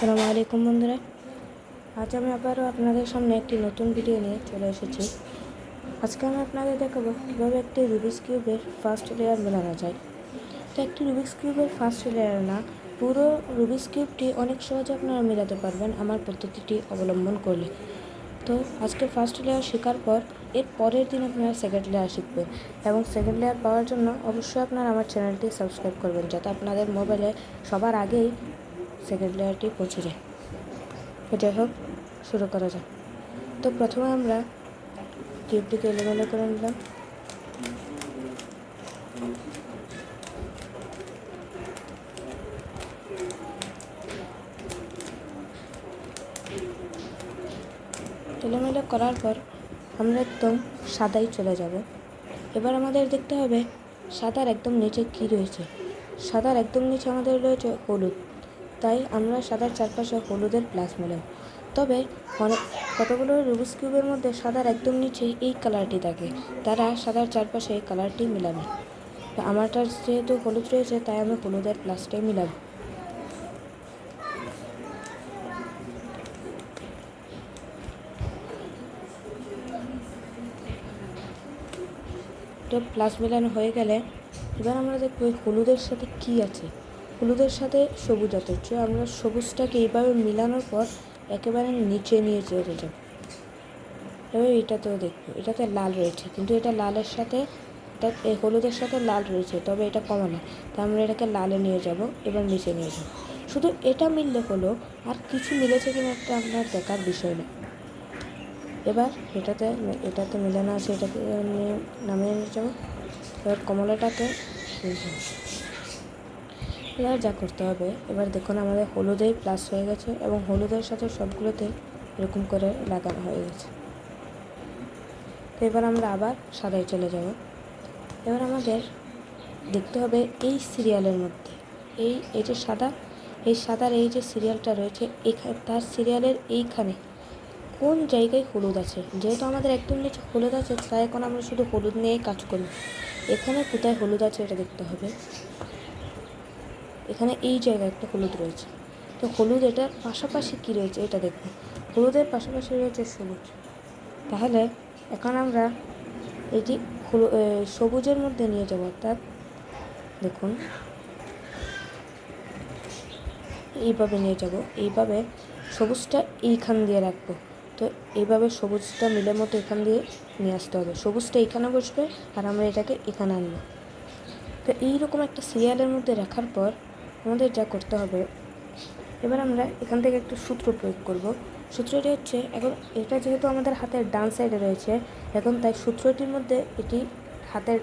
আসসালামু আলাইকুম বন্ধুরা। আজ আমি আবারও আপনাদের সামনে একটি নতুন ভিডিও নিয়ে চলে এসেছি। আজকে আমি আপনাদের দেখাবো কীভাবে একটি রুবিক্স কিউবের ফার্স্ট লেয়ার মেলানো যায়। তো একটি রুবিক্স কিউবের ফার্স্ট লেয়ার না, পুরো রুবিক্স কিউবটি অনেক সহজে আপনারা মেলাতে পারবেন আমার পদ্ধতিটি অবলম্বন করলে। তো আজকে ফার্স্ট লেয়ার শেখার পর, এর পরের দিন আপনারা সেকেন্ড লেয়ার শিখবেন এবং সেকেন্ড লেয়ার পাওয়ার জন্য অবশ্যই আপনারা আমার চ্যানেলটি সাবস্ক্রাইব করবেন, যাতে আপনাদের মোবাইলে সবার আগেই সেকেন্ড লেয়ারটি পৌঁছে যায়। তো যাই হোক, শুরু করা যাক। তো প্রথমে আমরা কিউবটিকে এলোমেলো করে নিলাম। এলোমেলো করার পর আমরা একদম সাদাই চলে যাব। এবার আমাদের দেখতে হবে, সাদার একদম নিচে কি রয়েছে? সাদার একদম নিচে আমাদের রয়েছে হলুদ। তাই আমরা সাদার চারপাশে হলুদের প্লাস মেলাব তবে কতগুলো রুবিক্স কিউবের মধ্যে সাদার একদম নিচে এই কালারটি থাকে। তারা সাদার চারপাশে এই কালারটি মেলাবে। তো আমারটার যেহেতু হলুদ রয়েছে, তাই আমি হলুদের প্লাসটাই মিলাবো। তো প্লাস মেলানো হয়ে গেলে এবার আমরা দেখব হলুদের সাথে কি আছে। হলুদের সাথে সবুজ তো আমরা সবুজটাকে এইভাবে মিলানোর পর একেবারে নিচে নিয়ে চলে যাব। এবার এটাতেও দেখব, এটাতে লাল রয়েছে, কিন্তু এটা লালের সাথে, এটা হলুদের সাথে লাল রয়েছে, তবে এটা কমে না। তাই আমরা এটাকে লালে নিয়ে যাব, এবার নিচে নিয়ে যাব। শুধু এটা মিললে হলো, আর কিছু মিলেছে কিনা একটা আপনার দেখার বিষয় না। এবার এটাতে এটাতে মিলানো আছে, এটাকে নামিয়ে নিয়ে যাব। এবার কমলাটাকে এবার যা করতে হবে? এবার দেখুন, আমাদের হলুদেই প্লাস হয়ে গেছে এবং হলুদের সাথে সবগুলোতে এরকম করে লাগানো হয়ে গেছে। তো এবার আমরা আবার সাদায় চলে যাব। এবার আমাদের দেখতে হবে এই সিরিয়ালের মধ্যে। এই এই যে সাদা, এই সাদার এই যে সিরিয়ালটা রয়েছে এখানে তার সিরিয়ালের এইখানে কোন জায়গায় হলুদ আছে? যেহেতু আমাদের একদম নিচে হলুদ আছে, তাই এখন আমরা শুধু হলুদ নিয়েই কাজ করি। এখানে কোথায় হলুদ আছে এটা দেখতে হবে। এখানে এই জায়গায় একটা হলুদ রয়েছে। তো হলুদ এটার পাশাপাশি কী রয়েছে এটা দেখব হলুদের পাশাপাশি রয়েছে সবুজ। তাহলে এখন আমরা এটি সবুজের মধ্যে নিয়ে যাব, অর্থাৎ দেখুন। এইভাবে নিয়ে যাব, এইভাবে সবুজটা এইখান দিয়ে রাখব। তো এইভাবে সবুজটা মিলের মতো এখান দিয়ে নিয়ে আসতে হবে। সবুজটা এখানে বসবে আর আমরা এটাকে এখানে আনব। তো এইরকম একটা সিরিয়ালের মধ্যে রাখার পর আমাদের যা করতে হবে। এবার আমরা এখান থেকে একটু সূত্র প্রয়োগ করব। সূত্রটি হচ্ছে, এখন এটা যেহেতু আমাদের হাতের ডান সাইডে রয়েছে, এখন তাই সূত্রটির মধ্যে এটি হাতের,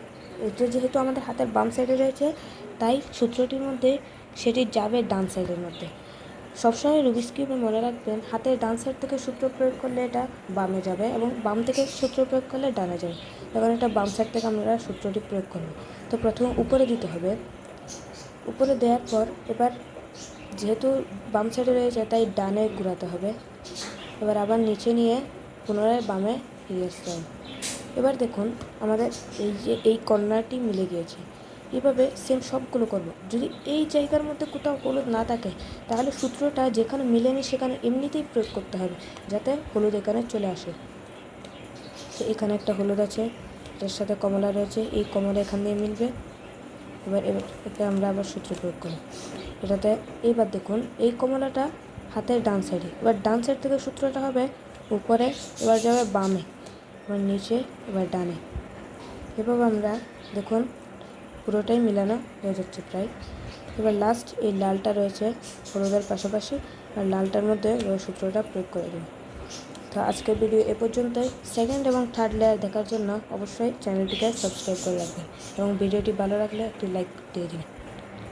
এটা যেহেতু আমাদের হাতের বাম সাইডে রয়েছে, তাই সূত্রটির মধ্যে সেটি যাবে ডান সাইডের মধ্যে। সবসময় রুবিক্স কিউবে মনে রাখবেন, হাতের ডান সাইড থেকে সূত্র প্রয়োগ করলে এটা বামে যাবে এবং বাম থেকে সূত্র প্রয়োগ করলে ডানে যাবে। এখন এটা বাম সাইড থেকে আমরা সূত্রটি প্রয়োগ করব। তো প্রথমে উপরে দিতে হবে। উপরে দেওয়ার পর এবার যেহেতু বাম সাইডে রয়েছে, তাই ডানে ঘুরাতে হবে। এবার আবার নিচে নিয়ে পুনরায় বামে ফিরে আসতে হবে। এবার দেখুন, আমাদের এই যে, এই কর্নারটি মিলে গিয়েছে। এভাবে সেম সবগুলো করব। যদি এই জায়গার মধ্যে কোথাও হলুদ না থাকে, তাহলে সূত্রটা যেখানে মিলেনি সেখানে এমনিতেই প্রয়োগ করতে হবে, যাতে হলুদ এখানে চলে আসে। তো এখানে একটা হলুদ আছে, এটার সাথে কমলা রয়েছে, এই কমলা এখান দিয়ে মিলবে। এবার এতে আমরা আবার সূত্র প্রয়োগ করি। এটাতে এইবার দেখুন, এই কমলাটা হাতের ডান সাইডে এবার ডান সাইড থেকে সূত্রটা হবে উপরে, এবার যাবে বামে, এবার নিচে, এবার ডানে। এভাবে আমরা দেখুন, পুরোটাই মিলানো হয়ে যাচ্ছে প্রায়। এবার লাস্ট এই লালটা রয়েছে হলুদের পাশাপাশি, আর লালটার মধ্যে সূত্রটা প্রয়োগ করে দিন। তো আজকের ভিডিও এ পর্যন্তই। সেকেন্ড এবং থার্ড লেয়ার দেখার জন্য অবশ্যই চ্যানেলটিকে সাবস্ক্রাইব করে রাখবেন এবং ভিডিওটি ভালো লাগলে একটি লাইক দিয়ে দিন